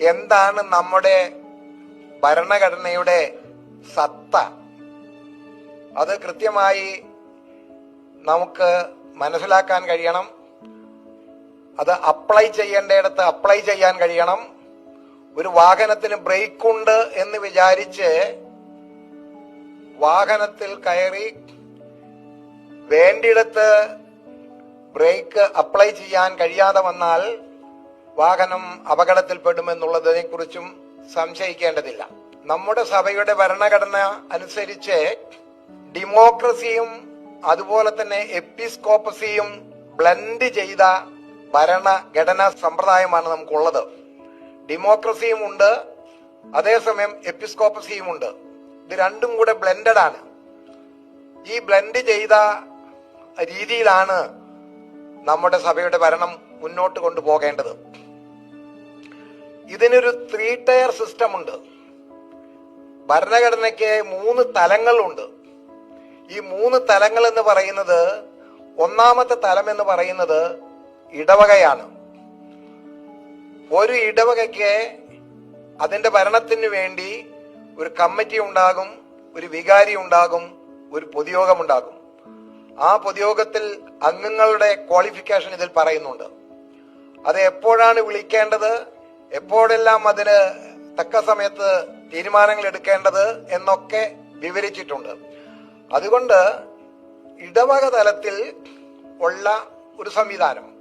എന്താണ് നമ്മുടെ ഭരണഘടനയുടെ സത്ത? അത് കൃത്യമായി നമുക്ക് മനസ്സിലാക്കാൻ കഴിയണം. അത് അപ്ലൈ ചെയ്യേണ്ടയിടത്ത് അപ്ലൈ ചെയ്യാൻ കഴിയണം. ഒരു വാഹനത്തിന് ബ്രേക്ക് ഉണ്ട് എന്ന് വിചാരിച്ച് വാഹനത്തിൽ കയറി വേണ്ടിയിടത്ത് ബ്രേക്ക് അപ്ലൈ ചെയ്യാൻ കഴിയാതെ വന്നാൽ വാഹനം അപകടത്തിൽപ്പെടുമെന്നുള്ളതിനെ കുറിച്ചും സംശയിക്കേണ്ടതില്ല. നമ്മുടെ സഭയുടെ ഭരണഘടന അനുസരിച്ച് ഡെമോക്രസിയും അതുപോലെ തന്നെ എപ്പിസ്കോപ്പസിയും ബ്ലെൻഡ് ചെയ്ത ഭരണഘടനാ സമ്പ്രദായമാണ് നമുക്കുള്ളത്. ഡെമോക്രസിയും ഉണ്ട് അതേസമയം എപ്പിസ്കോപ്പസിയും ഉണ്ട്. ഇത് രണ്ടും കൂടെ ബ്ലെൻഡഡ് ആണ്. ഈ ബ്ലെൻഡ് ചെയ്ത രീതിയിലാണ് നമ്മുടെ സഭയുടെ ഭരണം മുന്നോട്ട് കൊണ്ടുപോകേണ്ടത്. ഇതിനൊരു ത്രീ ടയർ സിസ്റ്റം ഉണ്ട്. ഭരണഘടനയ്ക്ക് മൂന്ന് തലങ്ങളുണ്ട്. ഈ മൂന്ന് തലങ്ങൾ എന്ന് പറയുന്നത് ഒന്നാമത്തെ തലം എന്ന് പറയുന്നത് ഇടവകയാണ്. ഒരു ഇടവകയ്ക്ക് അതിന്റെ ഭരണത്തിന് വേണ്ടി ഒരു കമ്മിറ്റി ഉണ്ടാകും ഒരു വികാരി ഉണ്ടാകും ഒരു പൊതുയോഗം ഉണ്ടാകും. ആ പൊതുയോഗത്തിൽ അംഗങ്ങളുടെ ക്വാളിഫിക്കേഷൻ ഇതിൽ പറയുന്നുണ്ട്. അത് എപ്പോഴാണ് വിളിക്കേണ്ടത്? എപ്പോഴെല്ലാം അതിന് തക്ക സമയത്ത് തീരുമാനങ്ങൾ എടുക്കേണ്ടത് എന്നൊക്കെ വിവരിച്ചിട്ടുണ്ട്. അതുകൊണ്ട് ഇടവക തലത്തിൽ ഉള്ള ഒരു സംവിധാനം.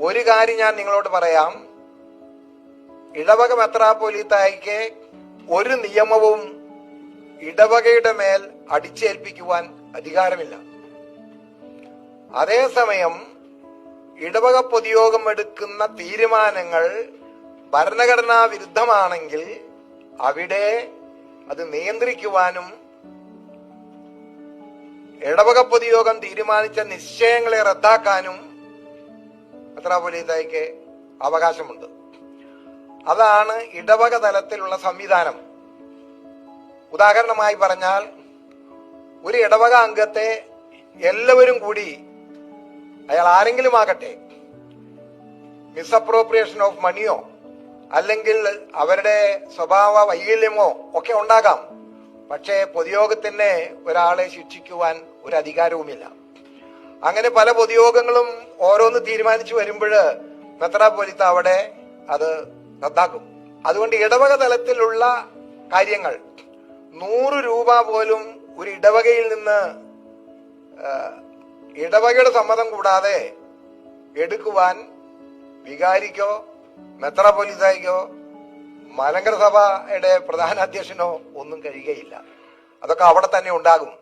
ഒരു കാര്യം ഞാൻ നിങ്ങളോട് പറയാം. ഇടവക മെത്രാപ്പോലീത്തായിക്ക് ഒരു നിയമവും ഇടവകയുടെ മേൽ അടിച്ചേൽപ്പിക്കുവാൻ അധികാരമില്ല. അതേസമയം ഇടവക പൊതുയോഗം എടുക്കുന്ന തീരുമാനങ്ങൾ ഭരണഘടനാ വിരുദ്ധമാണെങ്കിൽ അവിടെ അത് നിയന്ത്രിക്കുവാനും ഇടവക പൊതുയോഗം തീരുമാനിച്ച നിശ്ചയങ്ങളെ റദ്ദാക്കാനും മെത്രാപൊലീത്തായിക്ക് അവകാശമുണ്ട്. അതാണ് ഇടവക തലത്തിലുള്ള സംവിധാനം. ഉദാഹരണമായി പറഞ്ഞാൽ ഒരു ഇടവക അംഗത്തെ എല്ലാവരും കൂടി അയാൾ ആരെങ്കിലും ആകട്ടെ. മിസ്അപ്രോപ്രിയേഷൻ ഓഫ് മണിയോ അല്ലെങ്കിൽ അവരുടെ സ്വഭാവ വൈകല്യമോ ഒക്കെ ഉണ്ടാകാം. പക്ഷേ പൊതുയോഗത്തിന് ഒരാളെ ശിക്ഷിക്കുവാൻ ഒരു അധികാരവുമില്ല. അങ്ങനെ പല പൊതുയോഗങ്ങളും ഓരോന്ന് തീരുമാനിച്ചു വരുമ്പോൾ മെത്രാപോലിത്ത അവിടെ അത് റദ്ദാക്കും. അതുകൊണ്ട് ഇടവക തലത്തിലുള്ള കാര്യങ്ങൾ നൂറ് രൂപ പോലും ഒരു ഇടവകയിൽ നിന്ന് ഇടവകയുടെ സമ്മതം കൂടാതെ എടുക്കുവാൻ വികാരിക്കോ മെത്രാപോലിത്തായിക്കോ മലങ്കര സഭയുടെ പ്രധാന അധ്യക്ഷനോ ഒന്നും കഴിയുകയില്ല. അതൊക്കെ അവിടെ തന്നെ ഉണ്ടാകും.